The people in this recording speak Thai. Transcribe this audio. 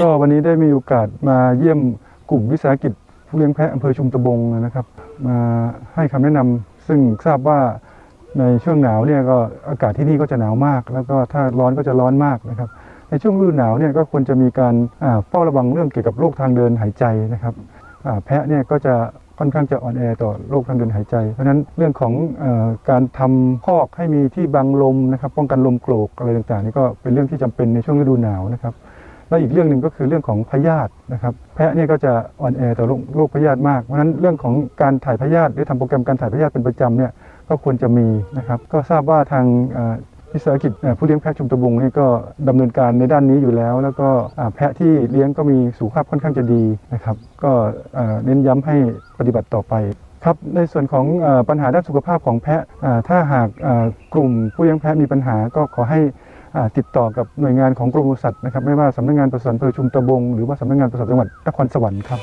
ก็วันนี้ได้มีโอกาสมาเยี่ยมกลุ่มวิสาหกิจผู้เลี้ยงแพะอำเภอชุมตะบงนะครับ มาให้คำแนะนำซึ่งทราบว่าในช่วงหนาวเนี่ยก็อากาศที่นี่ก็จะหนาวมาก แล้วก็ถ้าร้อนก็จะร้อนมากนะครับ ในช่วงฤดูหนาวเนี่ยก็ควรจะมีการเฝ้าระวังเรื่องเกี่ยวกับโรคทางเดินหายใจนะครับแพะเนี่ยก็จะค่อนข้างจะอ่อนแอต่อโรคทางเดินหายใจ เพราะฉะนั้นเรื่องของอการทำคอกให้มีที่บังลมนะครับ ป้องกันลมโกรกอะไรต่างๆนี่ก็เป็นเรื่องที่จำเป็นในช่วงฤดูหนาวนะครับ และอีกเรื่องหนึ่งก็คือเรื่องของพยาธินะครับแพะเนี่ยก็จะอ่อนแอต่อโรคพยาธิมากเพราะฉะนั้นเรื่องของการถ่ายพยาธิหรือทำโปรแกรมการถ่ายพยาธิเป็นประจำเนี่ยก็ควรจะมีนะครับก็ทราบว่าทางเอ่อวิสาหกิจผู้เลี้ยงแพะชุมตะบงนี่ก็ดำเนินการในด้านนี้อยู่แล้ว แล้วก็แพะที่เลี้ยงก็มีสุขภาพค่อนข้างจะดีนะครับ ก็เน้นย้ำให้ปฏิบัติต่อไปครับในส่วนของอปัญหาด้านสุขภาพของแพะถ้าหากกลุ่มผู้เลี้ยงแพะมีปัญหาก็ขอให้ ติดต่อกับหน่วยงานของกรมปศุสัตว์นะครับไม่ว่าสำนักงานปศุสัตว์อำเภอชุมตะบง หรือว่าสำนักงานปศุสัตว์จังหวัดนครสวรรค์ครับ